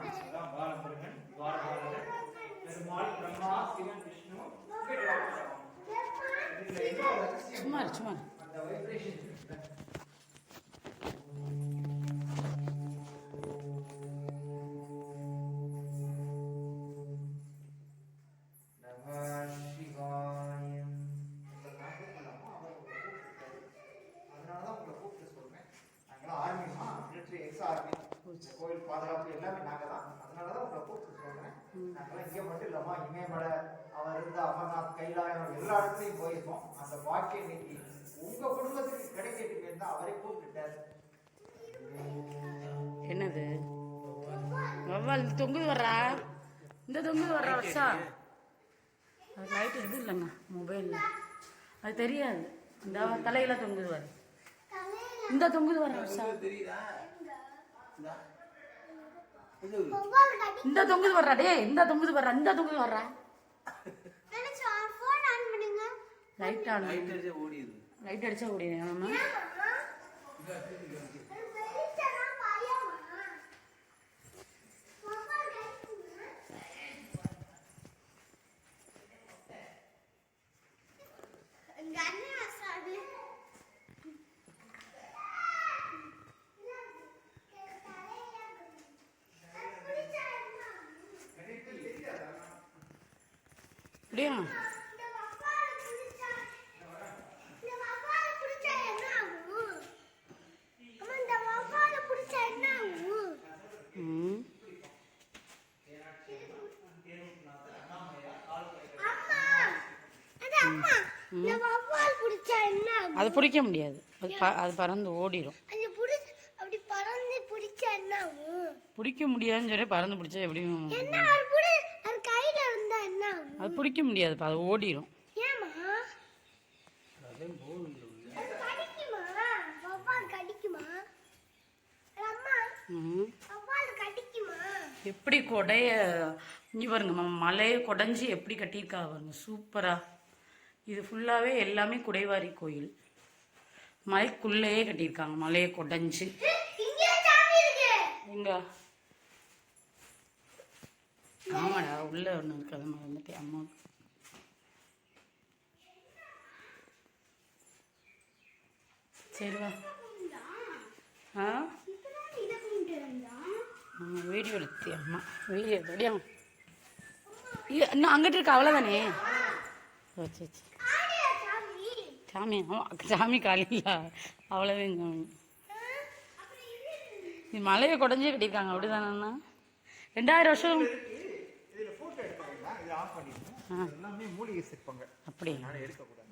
அதான் பாலமுருகன் துவாரபாலகர் பெருமாள் பிரம்மா சிவன் விஷ்ணு சும்மா சும்மா அந்த vibration army military ex army கோயில் பாதுகாப்பு எல்லாமே நாங்கள் இங்கே மட்டும் இல்லைம்மா இமயமலை அவர் இருந்த அமர்நாத் கைலாயம் எல்லா இடத்துலையும் போயிருக்கோம். அந்த பாக்கியம் இன்னைக்கு உங்க குடும்பத்துக்கு இருந்தால் அவரே கூப்பிட்டுட்டார். என்னது? வவ்வால் இந்த தொங்குது வர்றா? இந்த தொங்குது வர்றா வருஷா அது லைட் இது இல்லைங்க மொபைலில் அது தெரியாது. இந்த தலையில தொங்குது வர இந்த தொங்குது வர்றா வருஷா இந்த தொங்குது வர்றா டேய் இந்த தொங்குது வர்றா இந்த தொங்குது வர்றா லைட் ஆன் ஓடிடுது. லைட் அடிச்சா ஓடிடுங்க ஆமா அப்படியா? அது பிடிக்க முடியாது. அது அது பறந்து ஓடிடும் பிடிக்க முடியாதுன்னு சொல்லி பறந்து பிடிச்சா எப்படியும் அது பிடிக்க முடியாது அது ஓடிடும் எப்படி கொடைய இங்கே பாருங்க மலையை கொடைஞ்சி எப்படி கட்டியிருக்கா பாருங்க சூப்பரா. இது ஃபுல்லாகவே எல்லாமே குடைவாரி கோயில். மலைக்குள்ளேயே கட்டியிருக்காங்க மலையை கொடைஞ்சு. எங்க? ஆமாடா உள்ளே ஒன்று இருக்கு அது மறந்துட்டேன் அம்மா. சரி வா. ஆ? வீடியோ எடுத்து அம்மா? வீடியோ எடுத்து இன்னும் அங்கிட்டு இருக்க அவ்வளோதானே ஓ சரி சாமி ஆமாம் சாமி காலையில் அவ்வளோதான் சாமி இது மலையை குடஞ்சே கட்டியிருக்காங்க அப்படிதானண்ணா ரெண்டாயிரம் வருஷம் ஆஃப் பண்ணிடுங்க எல்லாமே மூலிகை சிற்பங்க அப்படியா? அதனால எடுக்கக்கூடாது.